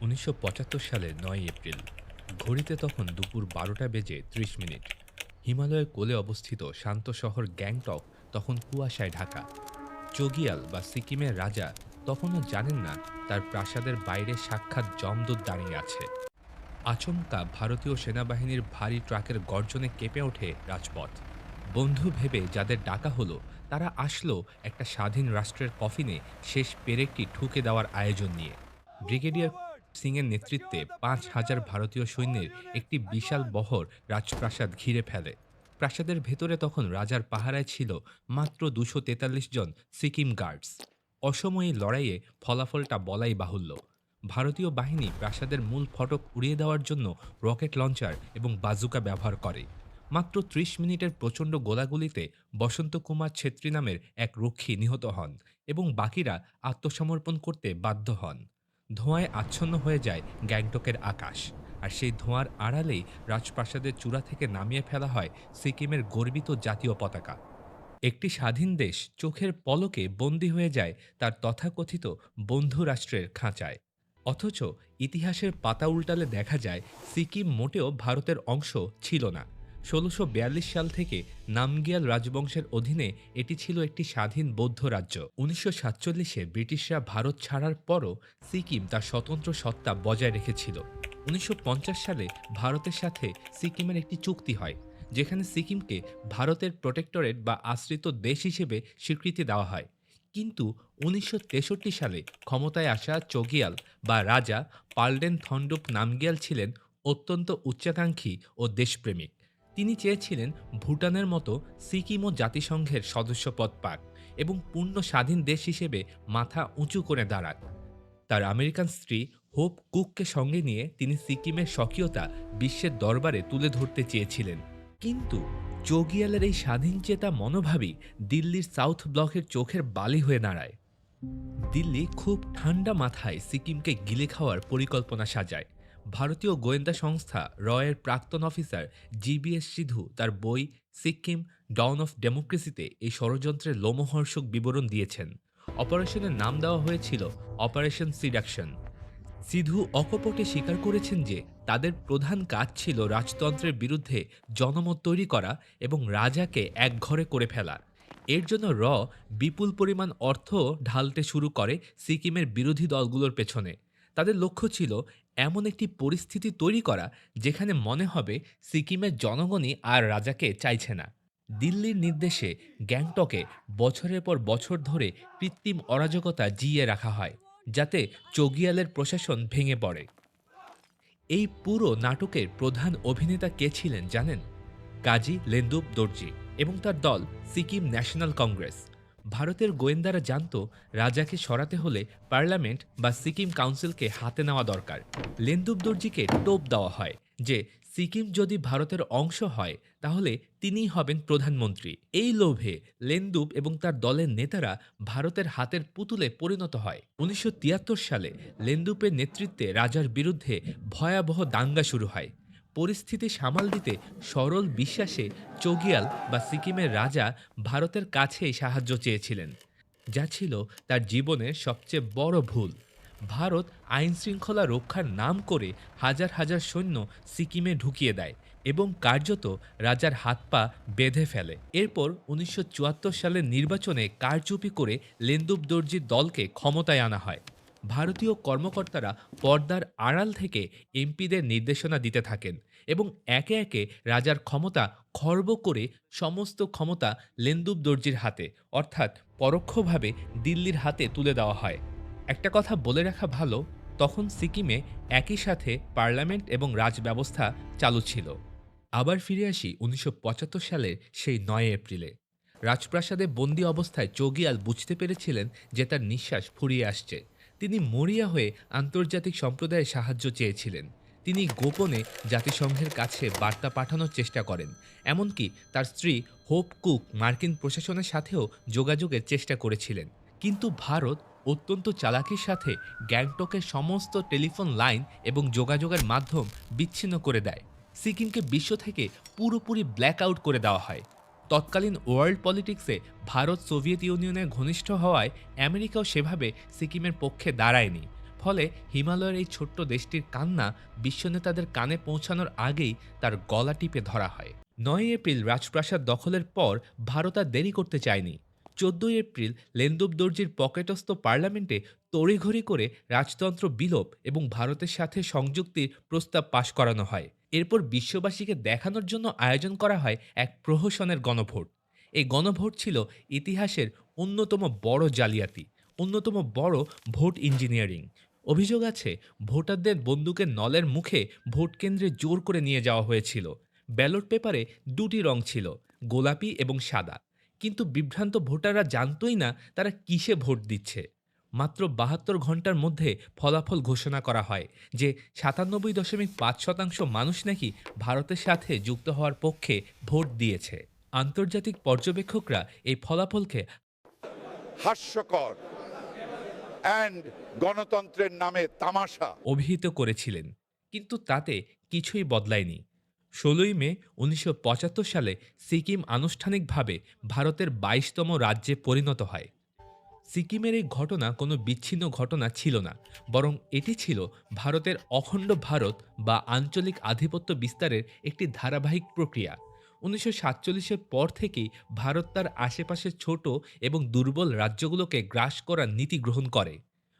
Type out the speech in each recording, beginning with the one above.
উনিশশো পঁচাত্তর সালের নয় এপ্রিল, ঘড়িতে তখন দুপুর বারোটা বেজে ত্রিশ মিনিট, হিমালয়ের কোলে অবস্থিত শান্ত শহর গ্যাংটক, তখন কুয়াশায় ঢাকা। চগিয়াল বা সিকিমের রাজা তখনও জানেন না তার প্রাসাদের বাইরে সাক্ষাৎ জমদূত দাঁড়িয়ে আছে। আচমকা ভারতীয় সেনাবাহিনীর ভারী ট্রাকের গর্জনে কেঁপে ওঠে রাজপথ। বন্ধু ভেবে যাদের ডাকা হলো, তারা আসলো একটা স্বাধীন রাষ্ট্রের কফিনে শেষ পেরেকটি ঠুকে দেওয়ার আয়োজন নিয়ে। ব্রিগেডিয়ার সিংয়ের নেতৃত্বে পাঁচ হাজার ভারতীয় সৈন্যের একটি বিশাল বহর রাজপ্রাসাদ ঘিরে ফেলে। প্রাসাদের ভেতরে তখন রাজার পাহারায় ছিল মাত্র দুশো তেতাল্লিশ জন সিকিম গার্ডস। অসময়ে লড়াইয়ে ফলাফলটা বলাই বাহুল্য। ভারতীয় বাহিনী প্রাসাদের মূল ফটক উড়িয়ে দেওয়ার জন্য রকেট লঞ্চার এবং বাজুকা ব্যবহার করে। মাত্র ত্রিশ মিনিটের প্রচণ্ড গোলাগুলিতে বসন্ত কুমার ছেত্রী নামের এক রক্ষী নিহত হন এবং বাকিরা আত্মসমর্পণ করতে বাধ্য হন। ধোঁয়ায় আচ্ছন্ন হয়ে যায় গ্যাংটকের আকাশ। আর সেই ধোঁয়ার আড়ালেই রাজপ্রাসাদের চূড়া থেকে নামিয়ে ফেলা হয় সিকিমের গর্বিত জাতীয় পতাকা। একটি স্বাধীন দেশ চোখের পলকে বন্দী হয়ে যায় তার তথাকথিত বন্ধু রাষ্ট্রের খাঁচায়। অথচ ইতিহাসের পাতা উল্টালে দেখা যায় সিকিম মোটেও ভারতের অংশ ছিল না। ষোলোশো সাল থেকে নামগিয়াল রাজবংশের অধীনে এটি ছিল একটি স্বাধীন বৌদ্ধ রাজ্য। উনিশশো সাতচল্লিশে ব্রিটিশরা ভারত ছাড়ার পরও সিকিম তার স্বতন্ত্র সত্তা বজায় রেখেছিল। উনিশশো পঞ্চাশ সালে ভারতের সাথে সিকিমের একটি চুক্তি হয়, যেখানে সিকিমকে ভারতের প্রোটেক্টরেট বা আশ্রিত দেশ হিসেবে স্বীকৃতি দেওয়া হয়। কিন্তু উনিশশো তেষট্টি সালে ক্ষমতায় আসা চগিয়াল বা রাজা পালডেন থন্ডুপ নামগিয়াল ছিলেন অত্যন্ত উচ্চাকাঙ্ক্ষী ও দেশপ্রেমিক। তিনি চেয়েছিলেন ভুটানের মতো সিকিমও জাতিসংঘের সদস্যপদ পাক এবং পূর্ণ স্বাধীন দেশ হিসেবে মাথা উঁচু করে দাঁড়াক। তার আমেরিকান স্ত্রী হোপ কুককে সঙ্গে নিয়ে তিনি সিকিমের স্বকীয়তা বিশ্বের দরবারে তুলে ধরতে চেয়েছিলেন। কিন্তু চগিয়ালের এই স্বাধীনচেতা মনোভাবই দিল্লির সাউথ ব্লকের চোখের বালি হয়ে দাঁড়ায়। দিল্লি খুব ঠান্ডা মাথায় সিকিমকে গিলে খাওয়ার পরিকল্পনা সাজায়। ভারতীয় গোয়েন্দা সংস্থা রয়ের প্রাক্তন অফিসার জিবিএস সিধু তার বই সিকিম ডাউন অফ ডেমোক্রেসিতে এই ষড়যন্ত্রের লোমহর্ষক বিবরণ দিয়েছেন। অপারেশনের নাম দেওয়া হয়েছিল অপারেশন সিডাকশন। সিধু অকপটে স্বীকার করেছেন যে তাদের প্রধান কাজ ছিল রাজতন্ত্রের বিরুদ্ধে জনমত তৈরি করা এবং রাজাকে একঘরে করে ফেলা। এর জন্য র বিপুল পরিমাণ অর্থ ঢালতে শুরু করে সিকিমের বিরোধী দলগুলোর পেছনে। তাদের লক্ষ্য ছিল এমন একটি পরিস্থিতি তৈরি করা যেখানে মনে হবে সিকিমের জনগণই আর রাজাকে চাইছে না। দিল্লির নির্দেশে গ্যাংটকে বছরের পর বছর ধরে কৃত্রিম অরাজকতা জিয়ে রাখা হয়, যাতে চগিয়ালের প্রশাসন ভেঙে পড়ে। এই পুরো নাটকের প্রধান অভিনেতা কে ছিলেন জানেন? কাজী লেন্দুব দর্জি এবং তার দল সিকিম ন্যাশনাল কংগ্রেস। ভারতের গোয়েন্দারা জানত, রাজাকে সরাতে হলে পার্লামেন্ট বা সিকিম কাউন্সিলকে হাতে নেওয়া দরকার। লেন্দুব দর্জিকে টোপ দেওয়া হয় যে, সিকিম যদি ভারতের অংশ হয়, তাহলে তিনিই হবেন প্রধানমন্ত্রী। এই লোভে লেন্দুব এবং তার দলের নেতারা ভারতের হাতের পুতুলে পরিণত হয়। উনিশশো তিয়াত্তর সালে লেন্দুপের নেতৃত্বে রাজার বিরুদ্ধে ভয়াবহ দাঙ্গা শুরু হয়। পরিস্থিতি সামাল দিতে সরল বিশ্বাসে চগিয়াল বা সিকিমের রাজা ভারতের কাছেই সাহায্য চেয়েছিলেন। যা ছিল তার জীবনের সবচেয়ে বড় ভুল। ভারত আইন শৃঙ্খলা রক্ষার নাম করে হাজার হাজার সৈন্য সিকিমে ঢুকিয়ে দেয় এবং কার্যত রাজার হাত পা বেঁধে ফেলে। এরপর উনিশশো চুয়াত্তর সালের নির্বাচনে কারচুপি করে লেন্দুব দর্জির দলকে ক্ষমতায় আনা হয়। ভারতীয় কর্মকর্তারা পর্দার আড়াল থেকে এমপিদের নির্দেশনা দিতে থাকেন এবং একে একে রাজার ক্ষমতা খর্ব করে সমস্ত ক্ষমতা লেন্দুব দর্জির হাতে, অর্থাৎ পরোক্ষভাবে দিল্লির হাতে তুলে দেওয়া হয়। একটা কথা বলে রাখা ভালো, তখন সিকিমে একই সাথে পার্লামেন্ট এবং রাজব্যবস্থা চালু ছিল। আবার ফিরে আসি উনিশশো সালের সেই নয় এপ্রিলে। রাজপ্রাসাদে বন্দি অবস্থায় চগিয়াল বুঝতে পেরেছিলেন যে তার নিঃশ্বাস ফুরিয়ে আসছে। তিনি মরিয়া হয়ে আন্তর্জাতিক সম্প্রদায়ের সাহায্য চেয়েছিলেন। তিনি গোপনে জাতিসংঘের কাছে বার্তা পাঠানোর চেষ্টা করেন, এমনকি তার স্ত্রী হোপ কুক মার্কিন প্রশাসনের সাথেও যোগাযোগের চেষ্টা করেছিলেন। কিন্তু ভারত অত্যন্ত চালাকির সাথে গ্যাংটকের সমস্ত টেলিফোন লাইন এবং যোগাযোগের মাধ্যম বিচ্ছিন্ন করে দেয়। সিকিমকে বিশ্ব থেকে পুরোপুরি ব্ল্যাক আউট করে দেওয়া হয়। তৎকালীন ওয়ার্ল্ড পলিটিক্সে ভারত সোভিয়েত ইউনিয়নের ঘনিষ্ঠ হওয়ায় আমেরিকাও সেভাবে সিকিমের পক্ষে দাঁড়ায়নি। ফলে হিমালয়ের এই ছোট্ট দেশটির কান্না বিশ্বনেতাদের কানে পৌঁছানোর আগেই তার গলা টিপে ধরা হয়। নয় এপ্রিল রাজপ্রাসাদ দখলের পর ভারত আর দেরি করতে চায়নি। চোদ্দই এপ্রিল লেন্দুব দর্জির পকেটস্থ পার্লামেন্টে তড়িঘড়ি করে রাজতন্ত্র বিলোপ এবং ভারতের সাথে সংযুক্তির প্রস্তাব পাশ করানো হয়। এরপর বিশ্ববাসীকে দেখানোর জন্য আয়োজন করা হয় এক প্রহসনের গণভোট। এই গণভোট ছিল ইতিহাসের অন্যতম বড় জালিয়াতি, অন্যতম বড় ভোট ইঞ্জিনিয়ারিং। অভিযোগ আছে, ভোটারদের বন্দুকের নলের মুখে ভোট কেন্দ্রে জোর করে নিয়ে যাওয়া হয়েছিল। ব্যালট পেপারে দুটি রং ছিল, গোলাপি এবং সাদা। কিন্তু বিভ্রান্ত ভোটাররা জানতই না তারা কিসে ভোট দিচ্ছে। মাত্র বাহাত্তর ঘণ্টার মধ্যে ফলাফল ঘোষণা করা হয় যে সাতানব্বই দশমিক পাঁচ শতাংশ মানুষ নাকি ভারতের সাথে যুক্ত হওয়ার পক্ষে ভোট দিয়েছে। আন্তর্জাতিক পর্যবেক্ষকরা এই ফলাফলকে হাস্যকর অ্যান্ড গণতন্ত্রের নামে তামাশা। অভিহিত করেছিলেন কিন্তু তাতে কিছুই বদলায়নি। ষোলোই মে উনিশশো পঁচাত্তর সালে সিকিম আনুষ্ঠানিকভাবে ভারতের বাইশতম রাজ্যে পরিণত হয়। সিকিমের এই ঘটনা কোনো বিচ্ছিন্ন ঘটনা ছিল না, বরং এটি ছিল ভারতের অখণ্ড ভারত বা আঞ্চলিক আধিপত্য বিস্তারের একটি ধারাবাহিক প্রক্রিয়া। উনিশশো সাতচল্লিশের পর থেকেই ভারত তার আশেপাশের ছোট এবং দুর্বল রাজ্যগুলোকে গ্রাস করার নীতি গ্রহণ করে।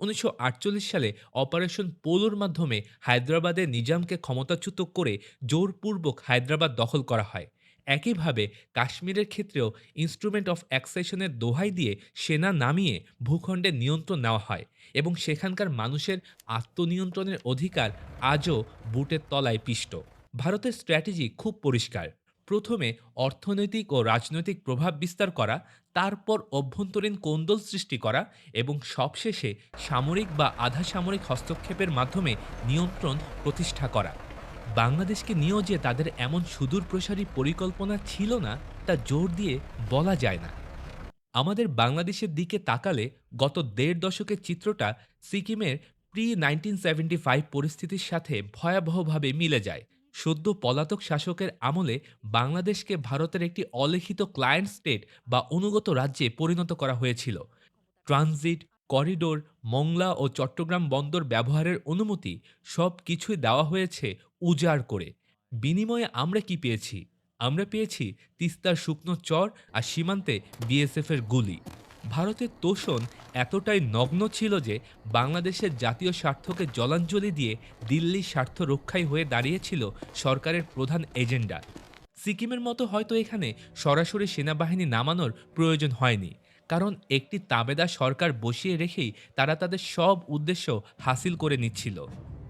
উনিশশো আটচল্লিশ সালে অপারেশন পোলোর মাধ্যমে হায়দ্রাবাদের নিজামকে ক্ষমতাচ্যুত করে জোরপূর্বক হায়দ্রাবাদ দখল করা হয়। একইভাবে কাশ্মীরের ক্ষেত্রেও ইনস্ট্রুমেন্ট অফ অ্যাক্সেশনের দোহাই দিয়ে সেনা নামিয়ে ভূখণ্ডের নিয়ন্ত্রণ নেওয়া হয় এবং সেখানকার মানুষের আত্মনিয়ন্ত্রণের অধিকার আজও বুটের তলায় পিষ্ট। ভারতের স্ট্র্যাটেজি খুব পরিষ্কার। প্রথমে অর্থনৈতিক ও রাজনৈতিক প্রভাব বিস্তার করা, তারপর অভ্যন্তরীণ কোন্দল সৃষ্টি করা এবং সবশেষে সামরিক বা আধা সামরিক হস্তক্ষেপের মাধ্যমে নিয়ন্ত্রণ প্রতিষ্ঠা করা। বাংলাদেশকে নিয়েও যে তাদের এমন সুদূর প্রসারী পরিকল্পনা ছিল না, তা জোর দিয়ে বলা যায় না। আমাদের বাংলাদেশের দিকে তাকালে গত দেড় দশকের চিত্রটা সিকিমের প্রি নাইনটিন সেভেন্টি ফাইভ পরিস্থিতির সাথে ভয়াবহভাবে মিলে যায়। সদ্য পলাতক শাসকের আমলে বাংলাদেশকে ভারতের একটি অলিখিত ক্লায়েন্ট স্টেট বা অনুগত রাজ্যে পরিণত করা হয়েছিল। ট্রানজিট, করিডোর, মংলা ও চট্টগ্রাম বন্দর ব্যবহারের অনুমতি সব কিছুই দেওয়া হয়েছে উজাড় করে। বিনিময়ে আমরা কি পেয়েছি? আমরা পেয়েছি তিস্তার শুকনো চর আর সীমান্তে বিএসএফের গুলি। ভারতের তোষণ এতটাই নগ্ন ছিল যে বাংলাদেশের জাতীয় স্বার্থকে জলাঞ্জলি দিয়ে দিল্লির স্বার্থ রক্ষাই হয়ে দাঁড়িয়েছিল সরকারের প্রধান এজেন্ডা। সিকিমের মতো হয়তো এখানে সরাসরি সেনাবাহিনী নামানোর প্রয়োজন হয়নি, কারণ একটি তাবেদা সরকার বসিয়ে রেখেই তারা তাদের সব উদ্দেশ্য হাসিল করে নিচ্ছিল।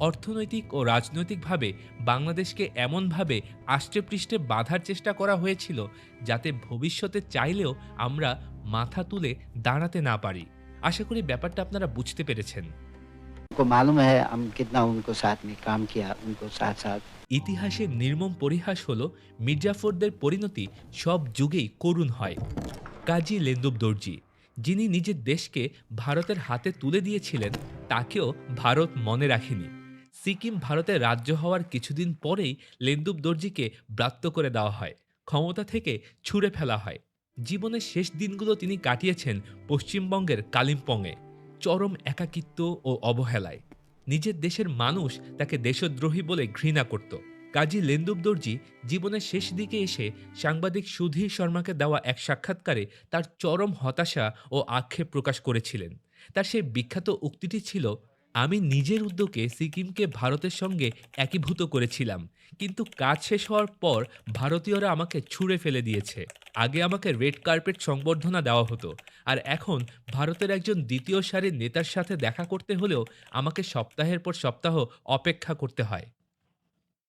অর্থনৈতিক ও রাজনৈতিকভাবে বাংলাদেশকে এমনভাবে আষ্টেপৃষ্ঠে বাঁধার চেষ্টা করা হয়েছিল যাতে ভবিষ্যতে চাইলেও আমরা মাথা তুলে দাঁড়াতে না পারি। আশা করি ব্যাপারটা আপনারা বুঝতে পেরেছেন। ইতিহাসে হ্যাঁ ইতিহাসের নির্মম পরিহাস হল মির্জাফরদের পরিণতি সব যুগেই করুণ হয়। কাজী লেন্দুব দর্জি যিনি নিজের দেশকে ভারতের হাতে তুলে দিয়েছিলেন তাকেও ভারত মনে রাখেনি। সিকিম ভারতের রাজ্য হওয়ার কিছুদিন পরেই লেন্দুব দর্জিকে ব্রাত্য করে দেওয়া হয়, ক্ষমতা থেকে ছুঁড়ে ফেলা হয়। জীবনের শেষ দিনগুলো তিনি কাটিয়েছেন পশ্চিমবঙ্গের কালিম্পংয়ে, চরম একাকিত্ব ও অবহেলায়। নিজের দেশের মানুষ তাকে দেশদ্রোহী বলে ঘৃণা করত। কাজী লেন্দুব দর্জি জীবনের শেষ দিকে এসে সাংবাদিক সুধীর শর্মাকে দেওয়া এক সাক্ষাৎকারে তার চরম হতাশা ও আক্ষেপ প্রকাশ করেছিলেন। তার সেই বিখ্যাত উক্তিটি ছিল আমি নিজের উদ্যোগে সিকিমকে ভারতের সঙ্গে একীভূত করেছিলাম। কিন্তু কাজ শেষ হওয়ার পর ভারতীয়রা আমাকে ছুঁড়ে ফেলে দিয়েছে। আগে আমাকে রেড কার্পেট সংবর্ধনা দেওয়া হতো। আর এখন ভারতের একজন দ্বিতীয় সারির নেতার সাথে দেখা করতে হলেও আমাকে সপ্তাহের পর সপ্তাহ অপেক্ষা করতে হয়।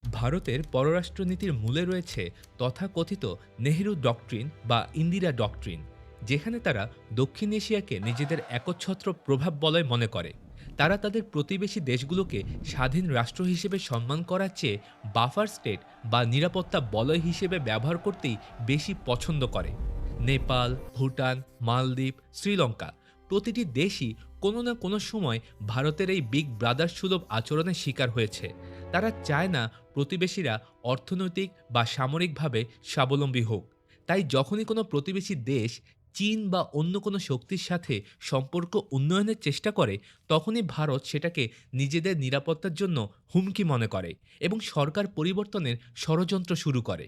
ভারতের পররাষ্ট্রনীতির মূলে রয়েছে তথাকথিত নেহেরু ডকট্রিন বা ইন্দিরা ডকট্রিন, যেখানে তারা দক্ষিণ এশিয়াকে নিজেদের একচ্ছত্র প্রভাব বলয় মনে করে। তারা তাদের প্রতিবেশী দেশগুলোকে স্বাধীন রাষ্ট্র হিসেবে সম্মান করার চেয়ে বাফার স্টেট বা নিরাপত্তা বলয় হিসেবে ব্যবহার করতেই বেশি পছন্দ করে। নেপাল, ভুটান, মালদ্বীপ, শ্রীলঙ্কা প্রতিটি দেশই কোনো না কোনো সময় ভারতের এই বিগ ব্রাদার সুলভ আচরণের শিকার হয়েছে। তারা চায় না প্রতিবেশীরা অর্থনৈতিক বা সামরিকভাবে স্বাবলম্বী হোক। তাই যখনই কোনো প্রতিবেশী দেশ চীন বা অন্য কোনো শক্তির সাথে সম্পর্ক উন্নয়নের চেষ্টা করে, তখনই ভারত সেটাকে নিজেদের নিরাপত্তার জন্য হুমকি মনে করে এবং সরকার পরিবর্তনের ষড়যন্ত্র শুরু করে।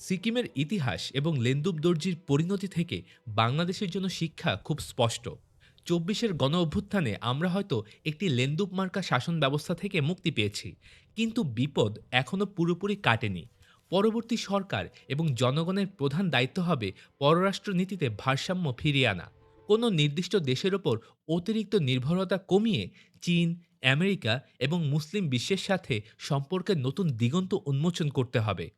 সিকিমের ইতিহাস এবং লেন্দুব দর্জির পরিণতি থেকে বাংলাদেশের জন্য শিক্ষা খুব স্পষ্ট। চব্বিশের গণ অভ্যুত্থানে আমরা হয়তো একটি লেন্দুব মার্কা শাসন ব্যবস্থা থেকে মুক্তি পেয়েছি, কিন্তু বিপদ এখনও পুরোপুরি কাটেনি। পরবর্তী সরকার এবং জনগণের প্রধান দায়িত্ব হবে পররাষ্ট্রনীতিতে ভারসাম্য ফিরিয়ে আনা। কোনো নির্দিষ্ট দেশের ওপর অতিরিক্ত নির্ভরতা কমিয়ে চীন, আমেরিকা এবং মুসলিম বিশ্বের সাথে সম্পর্কের নতুন দিগন্ত উন্মোচন করতে হবে।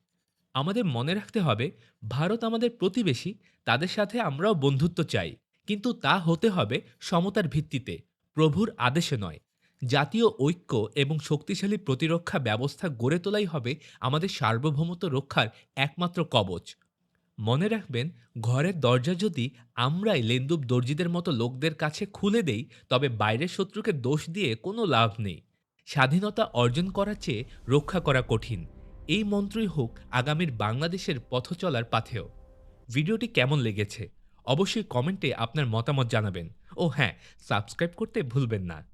আমাদের মনে রাখতে হবে, ভারত আমাদের প্রতিবেশী, তাদের সাথে আমরাও বন্ধুত্ব চাই। কিন্তু তা হতে হবে সমতার ভিত্তিতে, প্রভুর আদেশে নয়। জাতীয় ঐক্য এবং শক্তিশালী প্রতিরক্ষা ব্যবস্থা গড়ে তোলাই হবে আমাদের সার্বভৌমত্ব রক্ষার একমাত্র কবচ। মনে রাখবেন, ঘরের দরজা যদি আমরাই লেন্দুব দর্জিদের মতো লোকদের কাছে খুলে দেই, তবে বাইরের শত্রুকে দোষ দিয়ে কোনো লাভ নেই। স্বাধীনতা অর্জন করার চেয়ে রক্ষা করা কঠিন। এই মন্ত্রই হোক আগামীর বাংলাদেশের পথ চলার পাথেও ভিডিওটি কেমন লেগেছে? অবশ্যই কমেন্টে আপনার মতামত জানাবেন। ও হ্যাঁ সাবস্ক্রাইব করতে ভুলবেন না।